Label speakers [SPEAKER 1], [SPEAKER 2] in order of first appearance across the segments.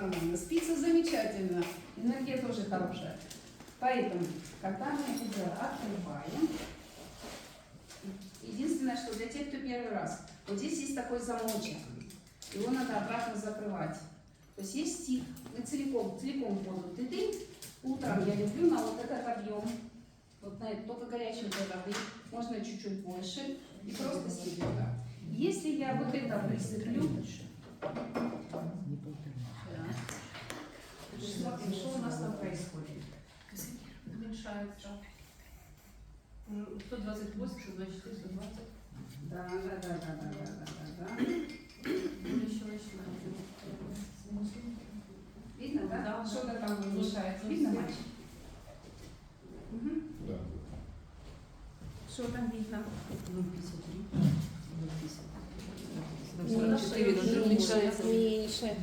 [SPEAKER 1] нормально. Спится замечательно. Энергия тоже хорошая. Поэтому, когда мы это открываем, единственное, что для тех, кто первый раз, вот здесь есть такой замочек. Его надо обратно закрывать. То есть есть стих, мы целиком, целиком воду ты Утром я люблю на вот этот объем, вот на это, только горячей воды, можно чуть-чуть больше, и просто стебелька. Если я вот это присыплю, смотри, что у нас там происходит.
[SPEAKER 2] Уменьшается. 128, 124, 120.
[SPEAKER 1] Да, да, да, да, да, да, да, да.
[SPEAKER 2] Еще начинаем.
[SPEAKER 1] Видно, да?
[SPEAKER 2] да
[SPEAKER 1] Что-то там уменьшается. Видно, мальчик? Угу.
[SPEAKER 3] Да.
[SPEAKER 1] Что там видно?
[SPEAKER 2] Ну, 0,53 мотивирует,
[SPEAKER 4] вдруг начинается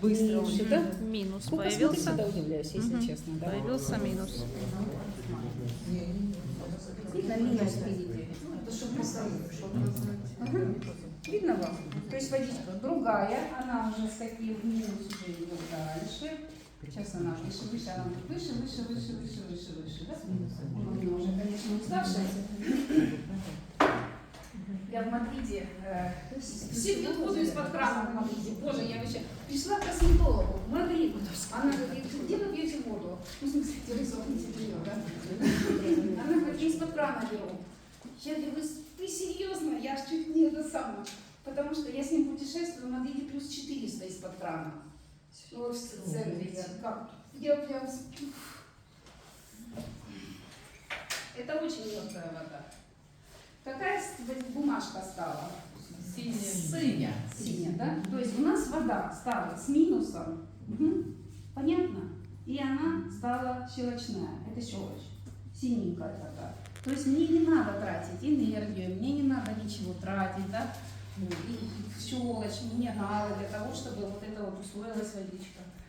[SPEAKER 2] быстро.
[SPEAKER 4] Меньше, да?
[SPEAKER 5] Минус
[SPEAKER 4] Сколько
[SPEAKER 5] появился.
[SPEAKER 4] Смотрю, всегда удивляюсь, если
[SPEAKER 5] угу.
[SPEAKER 4] честно. Да.
[SPEAKER 5] Появился минус.
[SPEAKER 1] Видно минус, видите?
[SPEAKER 2] Ну, это что
[SPEAKER 1] Видно вам? То есть водичка другая, она уже с таким минус уже идет дальше. Сейчас она выше, выше, она выше, выше, выше, выше, выше, выше, да? Ну, она уже, конечно, уставшая. В Мадриде, э, все пьют воду из-под крана в Мадриде. Боже, я вообще пришла к косметологу в Мадрид. Она говорит, где вы пьете воду? Ну, в смысле, террисовните ее, да? Она говорит, я из-под крана беру. Я говорю, вы серьезно? Я чуть не это самое. Потому что я с ним путешествую в Мадриде плюс 400 из-под крана. Ну, вот в центре. Я, как? я прям... Это очень легкая вода. Какая бумажка стала?
[SPEAKER 2] Синяя.
[SPEAKER 1] Синяя, да? То есть у нас вода стала с минусом. Мгм. Понятно? И она стала щелочная. Это щелочь. Синенькая такая. То есть мне не надо тратить энергию, мне не надо ничего тратить, да? И щелочь мне надо для того, чтобы вот это вот усвоилась водичка.